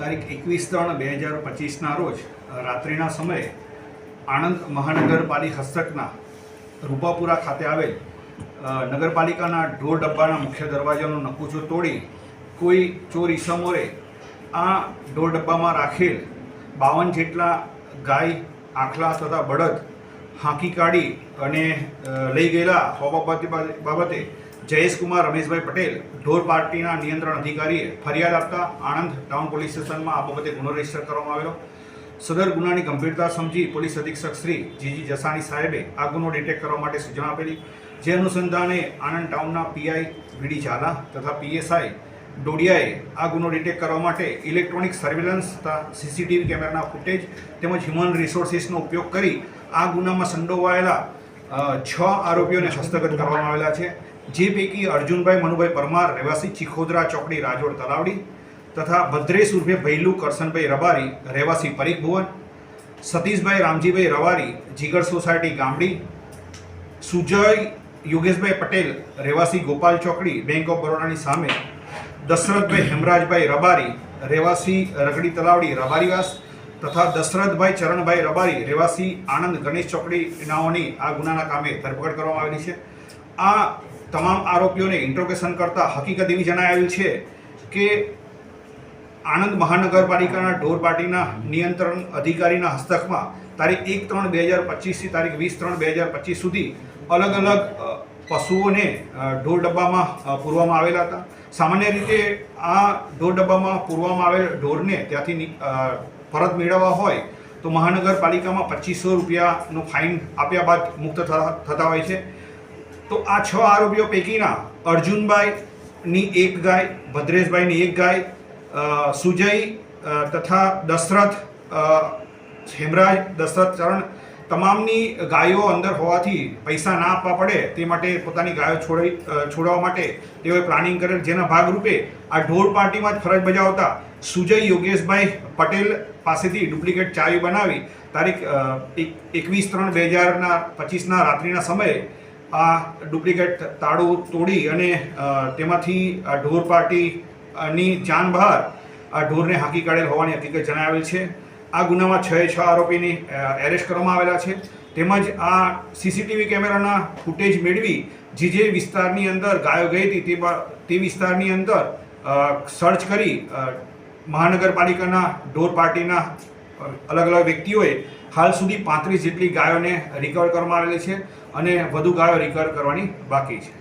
તારીખ એકવીસ ત્રણ બે હજાર પચીસના રોજ રાત્રિના સમયે આણંદ મહાનગરપાલિકા હસ્તકના રૂપાપુરા ખાતે આવેલ નગરપાલિકાના ઢોર ડબ્બાના મુખ્ય દરવાજાનો નકુચો તોડી કોઈ ચોર ઈસમોએ આ ઢોર ડબ્બામાં રાખેલ બાવન જેટલા ગાય, આખલા તથા બળદ હાંકી કાઢી અને લઈ ગયેલા હોવા બાબતે બાબતે જયેશકુમાર રમેશભાઈ પટેલ ઢોર પાર્ટીના નિયંત્રણ અધિકારીએ ફરિયાદ આપતા આણંદ ટાઉન પોલીસ સ્ટેશનમાં આ બાબતે ગુનો રજિસ્ટર કરવામાં આવ્યો સદર ગુનાની ગંભીરતા સમજી પોલીસ અધિક્ષક શ્રી જીજી જસાણી સાહેબે આ ગુનો ડિટેક્ટ કરવા માટે સૂચના આપેલી. જે અનુસંધાને આણંદ ટાઉનના પીઆઈ વીડી ઝાલા તથા પીએસઆઈ ડોડિયાએ આ ગુનો ડિટેક્ટ કરવા માટે ઇલેક્ટ્રોનિક સર્વેલન્સ તથા સીસીટીવી કેમેરાના ફૂટેજ તેમજ હ્યુમન રિસોર્સિસનો ઉપયોગ કરી આ ગુનામાં સંડોવાયેલા છ આરોપીઓને હસ્તગત કરવામાં આવેલા છે. જે પૈકી અર્જુનભાઈ, મનુભાઈ પરમાર, રહેવાસી ચીખોદરા ચોકડી, રાજોડ તલાવડી તથા ભદ્રેશ ઉર્ફે ભૈલુ કરશનભાઈ રબારી, રહેવાસી પરીખ ભુવન, સતીશભાઈ રામજીભાઈ રવારી, જીગર સોસાયટી ગામડી, સુજય યોગેશભાઈ પટેલ, રહેવાસી ગોપાલ ચોકડી, બેંક ઓફ બરોડાની સામે, દશરથભાઈ હેમરાજભાઈ રબારી, રહેવાસી રગડી તલાવડી રબારીવાસ તથા દશરથભાઈ ચરણભાઈ રબારી, રહેવાસી આણંદ ગણેશ ચોકડી નાઓની આ ગુનાના કામે ધરપકડ કરવામાં આવેલી છે. આ તમામ આરોપીઓને ઇન્ટ્રોગેશન કરતા હકીકત એવી જણાવેલ છે કે આણંદ મહાનગરપાલિકાના ઢોર પાર્ટીના નિયંત્રણ અધિકારીના હસ્તકમાં તારીખ એક ત્રણ બે હજાર પચીસથી તારીખ વીસ ત્રણ બે હજાર પચીસ સુધી અલગ અલગ પશુઓને ઢોર ડબ્બામાં પૂરવામાં આવેલા હતા. સામાન્ય રીતે આ ઢોર ડબ્બામાં પૂરવામાં આવેલ ઢોરને ત્યાંથી પરત મેળવવા હોય તો મહાનગરપાલિકામાં પચીસો રૂપિયાનો ફાઇન આપ્યા બાદ મુક્ત થતા હોય છે. તો આ છ આરોપીઓ પૈકીના અર્જુનભાઈની એક ગાય, ભદ્રેશભાઈની એક ગાય સુજય તથા દશરથ હેમરાજ, દશરથ ચરણ તમામની ગાયો અંદર હોવાથી પૈસા ના આપવા પડે તે માટે પોતાની ગાયો છોડી છોડાવવા માટે તેઓએ પ્લાનિંગ કરેલ જેના ભાગરૂપે આ ઢોર પાર્ટીમાં જ ફરજ બજાવતા સુજય, યોગેશભાઈ પટેલ પાસેથી ડુપ્લિકેટ ચાવી બનાવી તારીખ એક, એકવીસ ત્રણ બે હજારના પચીસના રાત્રિના સમયે આ ડુપ્લિકેટ તાળું તોડી અને તેમાંથી ઢોર પાર્ટીની જાન બહાર આ ઢોરને હાંકી કાઢેલ હોવાની હકીકત જણાવેલ છે. આ ગુનામાં છ છ આરોપીની એરેસ્ટ કરવામાં આવેલા છે. તેમજ આ સીસીટીવી કેમેરાના ફૂટેજ મેળવી જે જે વિસ્તારની અંદર ગાયો ગઈ હતી તે તે વિસ્તારની અંદર સર્ચ કરી મહાનગરપાલિકાના ઢોર પાર્ટીના અલગ અલગ વ્યક્તિઓએ હાલ સુધી પાંત્રીસ જેટલી ગાયોને રિકવર કરવામાં આવેલી છે અને વધુ ગાયો રિકવર કરવાની બાકી છે.